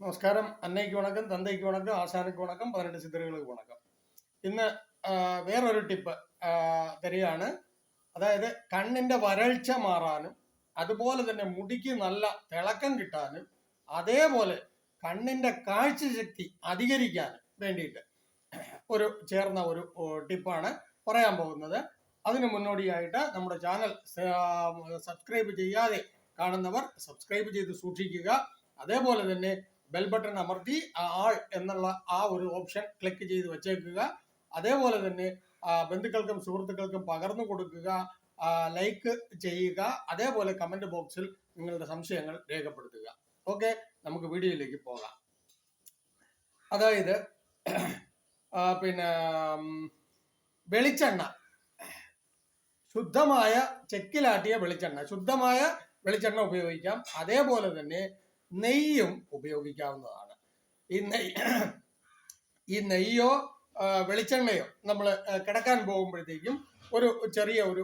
നമസ്കാരം. അന്നയ്ക്ക് വണക്കം തന്തയ്ക്ക് വണക്കം ആശാനയ്ക്ക് വണക്കം പതിനെട്ട് സിദ്ധറുകൾക്ക് വണക്കം. ഇന്ന് വേറൊരു ടിപ്പ് തരികയാണ്. അതായത് കണ്ണിന്റെ വരൾച്ച മാറാനും അതുപോലെ തന്നെ മുടിക്ക് നല്ല തിളക്കം കിട്ടാനും അതേപോലെ കണ്ണിന്റെ കാഴ്ചശക്തി അധികരിക്കാനും വേണ്ടിയിട്ട് ഒരു ചേർന്ന ഒരു ടിപ്പാണ് പറയാൻ പോകുന്നത്. അതിനു മുന്നോടിയായിട്ട് നമ്മുടെ ചാനൽ സബ്സ്ക്രൈബ് ചെയ്യാതെ കാണുന്നവർ സബ്സ്ക്രൈബ് ചെയ്ത് സൂക്ഷിക്കുക. അതേപോലെ തന്നെ ബെൽ ബട്ടൺ അമർത്തി ആൾ എന്നുള്ള ആ ഒരു ഓപ്ഷൻ ക്ലിക്ക് ചെയ്ത് വെച്ചേക്കുക. അതേപോലെ തന്നെ ബന്ധുക്കൾക്കും സുഹൃത്തുക്കൾക്കും പകർന്നു കൊടുക്കുക ലൈക്ക് ചെയ്യുക. അതേപോലെ കമന്റ് ബോക്സിൽ നിങ്ങളുടെ സംശയങ്ങൾ രേഖപ്പെടുത്തുക. ഓക്കെ നമുക്ക് വീഡിയോയിലേക്ക് പോകാം. അതായത് പിന്നെ വെളിച്ചെണ്ണ. ശുദ്ധമായ ചെക്കിലാട്ടിയ വെളിച്ചെണ്ണ. ശുദ്ധമായ വെളിച്ചെണ്ണ ഉപയോഗിക്കാം. അതേപോലെ തന്നെ നെയ്യും ഉപയോഗിക്കാവുന്നതാണ്. ഈ നെയ്യ് ഈ നെയ്യോ വെളിച്ചെണ്ണയോ നമ്മൾ കിടക്കാൻ പോകുമ്പോഴത്തേക്കും ഒരു ചെറിയ ഒരു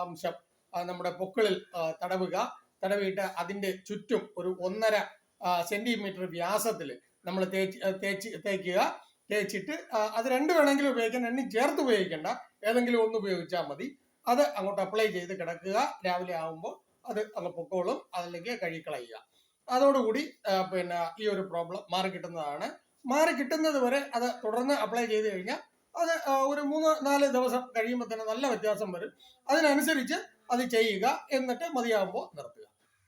അംശം നമ്മുടെ പൊക്കിളിൽ തടവുക. തടവിയിട്ട് അതിന്റെ ചുറ്റും ഒരു ഒന്നര സെന്റിമീറ്റർ വ്യാസത്തിൽ നമ്മൾ തേച്ച് തേച്ച് തേക്കുക. തേച്ചിട്ട് അത് രണ്ട് വേണമെങ്കിലും ഉപയോഗിക്കാം. രണ്ടും ചേർത്ത് ഉപയോഗിക്കേണ്ട. ഏതെങ്കിലും ഒന്ന് ഉപയോഗിച്ചാൽ മതി. അത് അങ്ങോട്ട് അപ്ലൈ ചെയ്ത് കിടക്കുക. രാവിലെ ആകുമ്പോൾ അത് അങ്ങ് പൊക്കോളും. അതിലേക്ക് കഴുകിക്കളയുക അതോടുകൂടി പിന്നെ ഈ ഒരു പ്രോബ്ലം മാറി കിട്ടുന്നതാണ്. മാറി കിട്ടുന്നത് വരെ അത് തുടർന്ന് അപ്ലൈ ചെയ്ത് കഴിഞ്ഞാൽ അത് ഒരു മൂന്ന് നാല് ദിവസം കഴിയുമ്പോൾ തന്നെ നല്ല വ്യത്യാസം വരും. അതിനനുസരിച്ച് അത് ചെയ്യുക എന്നിട്ട് മതിയാകുമ്പോൾ നിർത്തുക.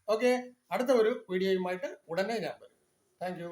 ഓക്കെ അടുത്ത ഒരു വീഡിയോയുമായിട്ട് ഉടനെ ഞാൻ വരും. താങ്ക്